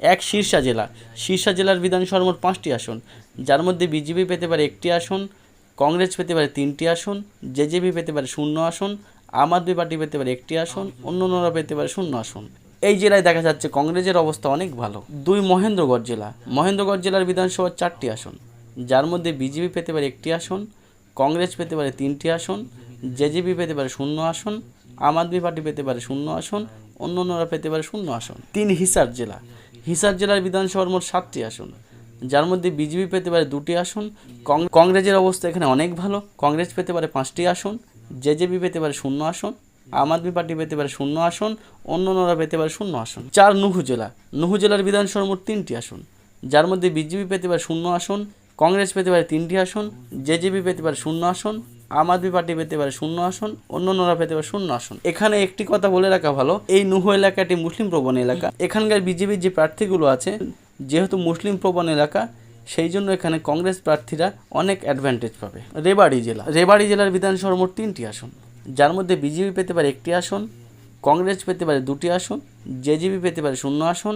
এক শীর্ষা জেলা শীর্ষা জেলার বিধানসভার মোট পাঁচটি আসন যার মধ্যে বিজেপি পেতে পারে একটি আসন কংগ্রেস পেতে পারে তিনটি আসন জেজেপি পেতে পারে শূন্য আসন আম আদমি পার্টি পেতে পারে একটি আসন অন্যান্যরা পেতে পারে শূন্য আসন এই জেলায় দেখা যাচ্ছে কংগ্রেসের অবস্থা অনেক ভালো দুই মহেন্দ্রগড় জেলা মহেন্দ্রগড় জেলার বিধানসভার চারটি আসন যার মধ্যে বিজেপি পেতে পারে একটি আসন কংগ্রেস পেতে পারে তিনটি আসন জেজেপি পেতে পারে শূন্য আসন আম আদমি পার্টি পেতে পারে শূন্য আসন অন্যান্যরা পেতে পারে শূন্য আসন তিন হিসার জেলা হিসার জেলার বিধানসভার মোট সাতটি আসন। যার মধ্যে বিজেপি পেতে পারে দুটি আসন কংগ্রেসের অবস্থা এখানে অনেক ভালো। কংগ্রেস পেতে পারে পাঁচটি আসন, জেজেপি পেতে পারে শূন্য আসন, আম আদমি পার্টি পেতে পারে শূন্য আসন অন্য অন্যান্যরা পেতে পারে শূন্য আসন। চার নুহু জেলা। নুহু জেলার বিধানসভার মোট তিনটি আসন। যার মধ্যে বিজেপি পেতে পারে শূন্য আসন, কংগ্রেস পেতে পারে তিনটি আসন, জেজেপি পেতে পারে শূন্য আসন আম আদমি পার্টি পেতে পারে শূন্য আসন, অন্যান্যরা পেতে পারে শূন্য আসন। এখানে একটি কথা বলে রাখা ভালো, এই নুহু এলাকাটি মুসলিম প্রবণ এলাকা। এখানকার বিজেপির যে প্রার্থীগুলো আছে, যেহেতু মুসলিম প্রবণ এলাকা, সেই জন্য এখানে কংগ্রেস প্রার্থীরা অনেক অ্যাডভান্টেজ পাবে। রেবাড়ি জেলা, রেবাড়ি জেলার বিধানসভার মোট তিনটি আসন। যার মধ্যে বিজেপি পেতে পারে একটি আসন, কংগ্রেস পেতে পারে দুটি আসন, জেজেপি পেতে পারে শূন্য আসন,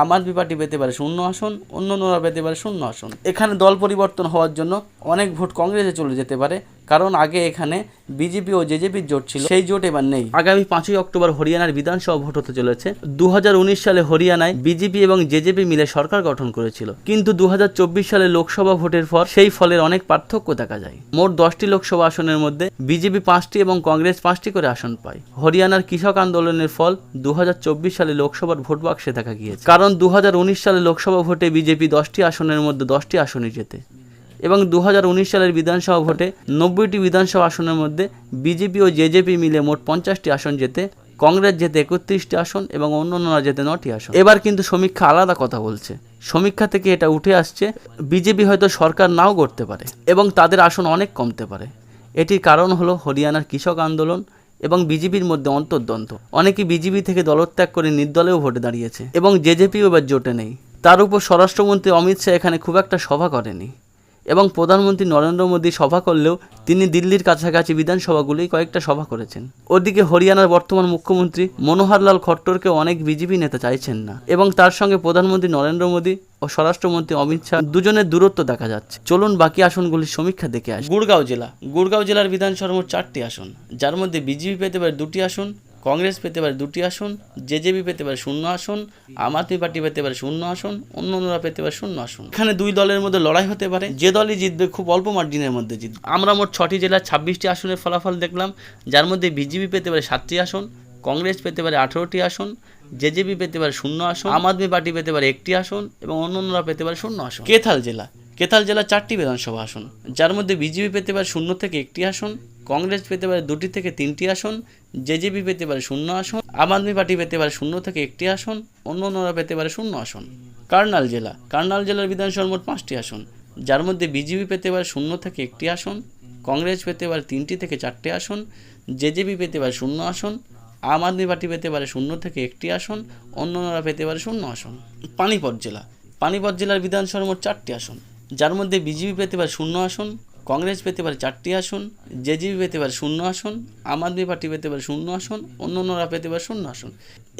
আম আদমি পার্টি পেতে পারে শূন্য আসন, অন্যান্যরা পেতে পারে শূন্য আসন। এখানে দল পরিবর্তন হওয়ার জন্য অনেক ভোট কংগ্রেসে চলে যেতে পারে কারণ আগে এখানে বিজেপি ও জেজেপির জোট ছিল, সেই জোট এবার নেই। আগামী পাঁচই অক্টোবর হরিয়ানার বিধানসভা ভোট হতে চলেছে। দুহাজার উনিশ সালে হরিয়ানায় বিজেপি এবং জেজেপি মিলে সরকার গঠন করেছিল। কিন্তু দু হাজার চব্বিশ সালে লোকসভা ভোটের পর সেই ফলের অনেক পার্থক্য দেখা যায়। মোট দশটি লোকসভা আসনের মধ্যে বিজেপি পাঁচটি এবং কংগ্রেস পাঁচটি করে আসন পায়। হরিয়ানার কৃষক আন্দোলনের ফল দু হাজার চব্বিশ সালে লোকসভার ভোট বাক্সে দেখা গিয়েছে। কারণ দু হাজার উনিশ সালে লোকসভা ভোটে বিজেপি দশটি আসনের মধ্যে দশটি আসনই জেতে। এবং দু হাজার উনিশ সালের বিধানসভা ভোটে নব্বইটি বিধানসভা আসনের মধ্যে বিজেপি ও জেজেপি মিলে মোট পঞ্চাশটি আসন জেতে, কংগ্রেস জেতে একত্রিশটি আসন এবং অন্যান্যরা জেতে নটি আসন। এবার কিন্তু সমীক্ষা আলাদা কথা বলছে। সমীক্ষা থেকে এটা উঠে আসছে, বিজেপি হয়তো সরকার নাও করতে পারে এবং তাদের আসন অনেক কমতে পারে। এটির কারণ হলো হরিয়ানার কৃষক আন্দোলন এবং বিজেপির মধ্যে অন্তর্দ্বন্দ্ব। অনেকে বিজেপি থেকে দলত্যাগ করে নির্দলেও ভোটে দাঁড়িয়েছে এবং জেজেপিও এবার জোটে নেই। তার উপর স্বরাষ্ট্রমন্ত্রী অমিত শাহ এখানে খুব একটা সভা করেনি। এবং প্রধানমন্ত্রী নরেন্দ্র মোদী সভা করলেও তিনি দিল্লির কাছাকাছি বিধানসভাগুলোই কয়েকটা সভা করেছেন। ওদিকে হরিয়ানার বর্তমান মুখ্যমন্ত্রী মনোহরলাল খট্টরকে অনেক বিজেপি নেতা চাইছেন না এবং তার সঙ্গে প্রধানমন্ত্রী নরেন্দ্র মোদী ও স্বরাষ্ট্রমন্ত্রী অমিত শাহ দুজনের দূরত্ব দেখা যাচ্ছে। চলুন বাকি আসনগুলির সমীক্ষা দেখে আসি। গুড়গাঁও জেলা। গুড়গাঁও জেলার বিধানসভার চারটি আসন। যার মধ্যে বিজেপি পেতে পারে দুটি আসন কংগ্রেস পেতে পারে দুটি আসন জেজেপি পেতে পারে শূন্য আসন আম আদমি পার্টি পেতে পারে শূন্য আসন অন্যান্যরা পেতে পারে শূন্য আসন এখানে দুই দলের মধ্যে লড়াই হতে পারে যে দলই জিতবে খুব অল্প মার্জিনের মধ্যে জিতবে আমরা মোট ছটি জেলার ছাব্বিশটি আসনের ফলাফল দেখলাম যার মধ্যে বিজেপি পেতে পারে সাতটি আসন কংগ্রেস পেতে পারে আঠেরোটি আসন জেজেপি পেতে পারে শূন্য আসন আম আদমি পার্টি পেতে পারে একটি আসন এবং অন্যান্যরা পেতে পারে শূন্য আসন কেথাল জেলা কেথাল জেলার চারটি বিধানসভা আসন যার মধ্যে বিজেপি পেতে পারে শূন্য থেকে একটি আসন কংগ্রেস পেতে পারে দুটি থেকে তিনটি আসন জেজেপি পেতে পারে শূন্য আসন আম আদমি পার্টি পেতে পারে শূন্য থেকে একটি আসন অন্যান্যরা পেতে পারে শূন্য আসন কার্নাল জেলা কার্নাল জেলার বিধানসভার মোট পাঁচটি আসন যার মধ্যে বিজেপি পেতে পারে শূন্য থেকে একটি আসন কংগ্রেস পেতে পারে তিনটি থেকে চারটি আসন জেজেপি পেতে পারে শূন্য আসন আম আদমি পার্টি পেতে পারে শূন্য থেকে একটি আসন অন্যান্যরা পেতে পারে শূন্য আসন পানিপথ জেলা পানিপথ জেলার বিধানসভার মোট চারটি আসন যার মধ্যে বিজেপি পেতে পারে শূন্য আসন কংগ্রেস পেতে পারে চারটি আসন, জেজেপি পেতে পারে শূন্য আসন, আম আদমি পার্টি পেতে পারে শূন্য আসন অন্যান্যরা পেতে পারে শূন্য আসন।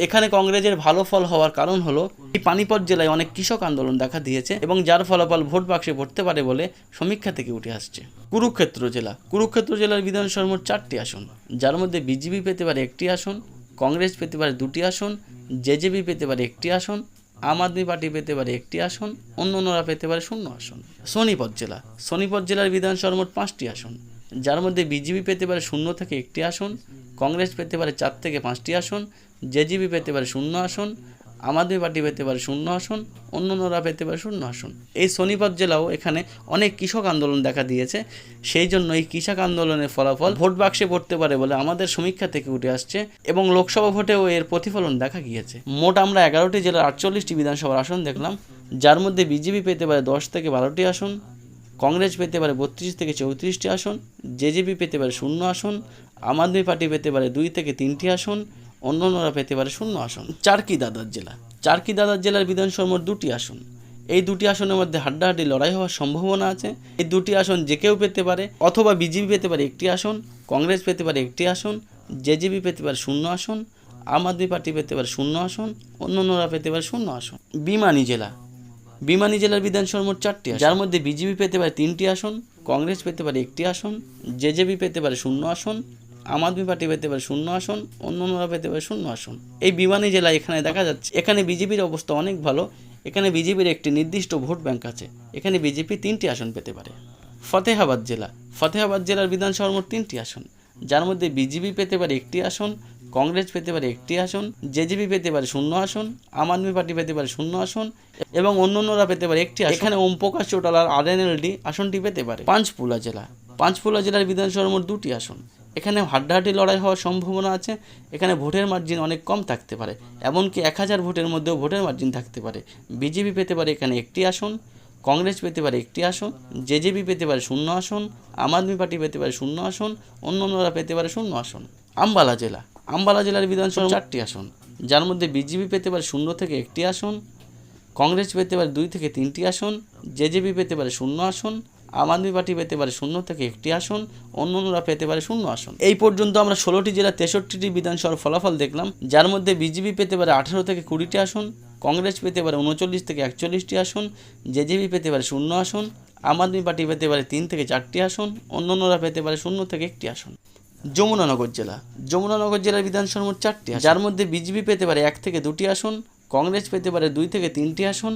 এখানে কংগ্রেসের ভালো ফল হওয়ার কারণ হলো, এই পানিপথ জেলায় অনেক কৃষক আন্দোলন দেখা দিয়েছে এবং যার ফলাফল ভোট বাক্সে পড়তে পারে বলে সমীক্ষা থেকে উঠে আসছে। কুরুক্ষেত্র জেলা, কুরুক্ষেত্র জেলার বিধানসভার মোট চারটি আসন। যার মধ্যে বিজেপি পেতে পারে একটি আসন, কংগ্রেস পেতে পারে দুটি আসন, জেজেপি পেতে পারে একটি আসন আম আদমি পার্টি পেতে পারে একটি আসন, অন্য অন্যরা পেতে পারে শূন্য আসন। সোনিপত জেলা। সোনিপত জেলার বিধানসভার মোট পাঁচটি আসন। যার মধ্যে বিজেপি পেতে পারে শূন্য থেকে একটি আসন, কংগ্রেস পেতে পারে চার থেকে পাঁচটি আসন জেজিবি পেতে পারে শূন্য আসন আম আদমি পার্টি পেতে পারে শূন্য আসন অন্য অন্যান্যরা পেতে পারে শূন্য আসন। এই সোনিপত জেলাও এখানে অনেক কৃষক আন্দোলন দেখা দিয়েছে। সেই জন্য এই কৃষক আন্দোলনের ফলাফল ভোট বাক্সে পড়তে পারে বলে আমাদের সমীক্ষা থেকে উঠে আসছে এবং লোকসভা ভোটেও এর প্রতিফলন দেখা গিয়েছে। মোট আমরা এগারোটি জেলার আটচল্লিশটি বিধানসভার আসন দেখলাম। যার মধ্যে বিজেপি পেতে পারে দশ থেকে বারোটি আসন, কংগ্রেস পেতে পারে বত্রিশ থেকে চৌত্রিশটি আসন, জেজেপি পেতে পারে শূন্য আসন, আম আদমি পার্টি পেতে পারে দুই থেকে তিনটি আসন অন্যান্যরা পেতে পারে শূন্য আসন। চারকি দাদার জেলা। চারকি দাদার জেলার বিধানসভার মোট দুটি আসন। এই দুটি আসনের মধ্যে হাড্ডাহাড্ডি লড়াই হওয়ার সম্ভাবনা আছে। এই দুটি আসন যে কেউ পেতে পারে, অথবা বিজেপি পেতে পারে একটি আসন, কংগ্রেস পেতে পারে একটি আসন, জেজেপি পেতে পারে শূন্য আসন, আম আদমি পার্টি পেতে পারে শূন্য আসন, অন্যান্যরা পেতে পারে শূন্য আসন। বিমানী জেলা। বিমানী জেলার বিধানসভা মোট চারটি যার মধ্যে বিজেপি পেতে পারে তিনটি আসন, কংগ্রেস পেতে পারে একটি আসন, জেজেপি পেতে পারে শূন্য আসন আম আদমি পার্টি পেতে পারে শূন্য আসন, অন্য অন্যরা পেতে পারে শূন্য আসন। এই বিমানী জেলা এখানে দেখা যাচ্ছে, এখানে বিজেপির অবস্থা অনেক ভালো, এখানে বিজেপির একটি নির্দিষ্ট ভোট ব্যাংক আছে, এখানে বিজেপি তিনটি আসন পেতে পারে। ফতেহাবাদ জেলা, ফতেহাবাদ জেলার বিধানসভার মোট তিনটি আসন, যার মধ্যে বিজেপি পেতে পারে একটি আসন, কংগ্রেস পেতে পারে একটি আসন, জেজেপি পেতে পারে শূন্য আসন, আম আদমি পার্টি পেতে পারে শূন্য আসন, এবং অন্যান্যরা পেতে পারে একটি এখানে ওম প্রকাশ চৌটালার আরএনএলডি আসনটি পেতে পারে। পাঁচপুলা জেলা, পাঁচপুলা জেলার বিধানসভার মোট দুটি আসন এখানে হাড্ডাহাড্ডি লড়াই হওয়ার সম্ভাবনা আছে, এখানে ভোটের মার্জিন অনেক কম থাকতে পারে, এমনকি এক হাজার ভোটের মধ্যেও ভোটের মার্জিন থাকতে পারে। বিজেপি পেতে পারে এখানে একটি আসন, কংগ্রেস পেতে পারে একটি আসন, জেজেপি পেতে পারে শূন্য আসন, আম আদমি পার্টি পেতে পারে শূন্য আসন অন্য অন্যরা পেতে পারে শূন্য আসন। আম্বালা জেলা, আম্বালা জেলার বিধানসভা চারটি আসন, যার মধ্যে বিজেপি পেতে পারে শূন্য থেকে একটি আসন, কংগ্রেস পেতে পারে দুই থেকে তিনটি আসন, জেজেপি পেতে পারে শূন্য আসন আম আদমি পার্টি পেতে পারে শূন্য থেকে একটি আসন অন্যান্যরা পেতে পারে শূন্য আসন এই পর্যন্ত আমরা ষোলোটি জেলা তেষট্টিটি বিধানসভার ফলাফল দেখলাম যার মধ্যে বিজেপি পেতে পারে আঠারো থেকে কুড়িটি আসন কংগ্রেস পেতে পারে উনচল্লিশ থেকে একচল্লিশটি আসন জেজেপি পেতে পারে শূন্য আসন আম আদমি পার্টি পেতে পারে তিন থেকে চারটি আসন অন্যান্যরা পেতে পারে শূন্য থেকে একটি আসন যমুনানগর জেলা যমুনানগর জেলার বিধানসভা মোট চারটি যার মধ্যে বিজেপি পেতে পারে এক থেকে দুটি আসন কংগ্রেস পেতে পারে দুই থেকে তিনটি আসন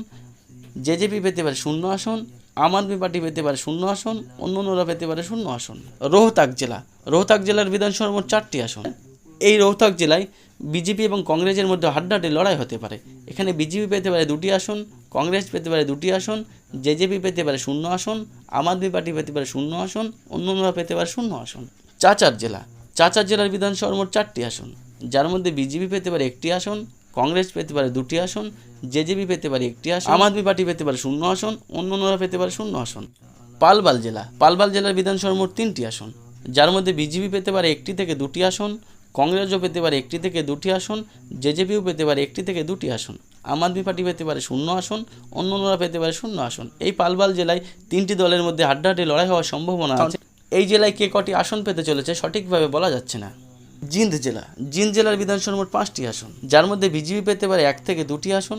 জেজেপি পেতে পারে শূন্য আসন আম আদমি পার্টি পেতে পারে শূন্য আসন অন্যান্যরা পেতে পারে শূন্য আসন। রোহতাক জেলা, রোহতাক জেলার বিধানসভার মোট চারটি আসন। এই রোহতাক জেলায় বিজেপি এবং কংগ্রেসের মধ্যে হাড্ডাহাড্ডি লড়াই হতে পারে। এখানে বিজেপি পেতে পারে দুটি আসন, কংগ্রেস পেতে পারে দুটি আসন, জেজেপি পেতে পারে শূন্য আসন, আম আদমি পার্টি পেতে পারে শূন্য আসন অন্যান্যরা পেতে পারে শূন্য আসন। চাচার জেলা, চাচার জেলার বিধানসভার মোট চারটি আসন। যার মধ্যে বিজেপি পেতে পারে একটি আসন কংগ্রেস পেতে পারে দুটি আসন জেজেপি পেতে পারে একটি আসন আম আদমি পার্টি পেতে পারে শূন্য আসন অন্যান্যরা পেতে পারে শূন্য আসন। পালবাল জেলা পালবাল জেলার বিধানসভার মোট তিনটি আসন। যার মধ্যে বিজেপি পেতে পারে একটি থেকে দুটি আসন কংগ্রেসও পেতে পারে একটি থেকে দুটি আসন জেজেপিও পেতে পারে একটি থেকে দুটি আসন। আম আদমি পার্টি পেতে পারে শূন্য আসন অন্যান্যরা পেতে পারে শূন্য আসন। এই পালবাল জেলায় তিনটি দলের মধ্যে হাড্ডাহাড্ডি লড়াই হওয়ার সম্ভাবনা আছে। এই জেলায় কে কটি আসন পেতে চলেছে সঠিকভাবে বলা যাচ্ছে না। জিন্দ জেলা। জিন্দ জেলার বিধানসভা মোট পাঁচটি আসন। যার মধ্যে বিজেপি পেতে পারে এক থেকে দুটি আসন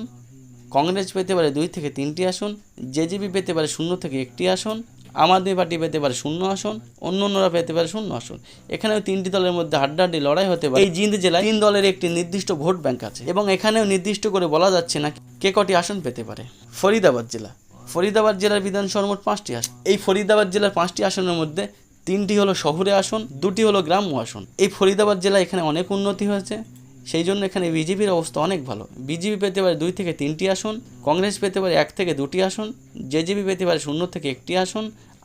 কংগ্রেস পেতে পারে দুই থেকে তিনটি আসন জেজেপি পেতে পারে শূন্য থেকে একটি আসন আম আদমি পার্টি পেতে পারে শূন্য আসন অন্য অন্যরা পেতে পারে শূন্য আসন। এখানেও তিনটি দলের মধ্যে হাড্ডাহাড্ডি লড়াই হতে পারে। এই জিন্দ জেলায় তিন দলের একটি নির্দিষ্ট ভোট ব্যাংক আছে এবং এখানেও নির্দিষ্ট করে বলা যাচ্ছে না কে কটি আসন পেতে পারে। ফরিদাবাদ জেলা। ফরিদাবাদ জেলার বিধানসভার মোট পাঁচটি আসন। এই ফরিদাবাদ জেলার পাঁচটি আসনের মধ্যে তিনটি হলো শহুরে আসন, দুটি হলো গ্রাম্য আসন। এই ফরিদাবাদ জেলা এখানে অনেক উন্নতি হয়েছে। সেই জন্য এখানে বিজেপির অবস্থা অনেক ভালো। বিজেপি পেতে পারে দুই থেকে তিনটি আসন, কংগ্রেস পেতে পারে এক থেকে দুটি আসন, জেজেপি পেতে পারে শূন্য থেকে একটি আসন,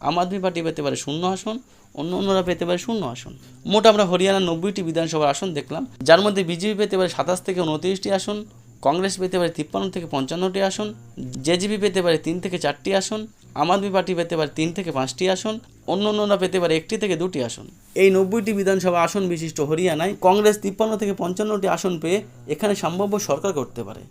আম আদমি পার্টি পেতে পারে শূন্য আসন, অন্য অন্যরা পেতে পারে শূন্য আসন। মোট আমরা হরিয়ানার নব্বইটি বিধানসভার আসন দেখলাম। যার মধ্যে বিজেপি পেতে পারে সাতাশ থেকে উনত্রিশটি আসন, কংগ্রেস পেতে পারে তিপ্পান্ন থেকে পঞ্চান্নটি আসন, জেজিপি পেতে পারে তিন থেকে চারটি আসন, আম আদমি পার্টি পেতে পারে তিন থেকে পাঁচটি আসন অন্য অন্যরা পেতে পারে, একটি থেকে দুটি আসন। এই নব্বইটি বিধানসভা আসন বিশিষ্ট হরিয়ানায় কংগ্রেস তিপ্পান্ন থেকে পঞ্চান্নটি আসন পেয়ে এখানে সম্ভাব্য সরকার করতে পারে।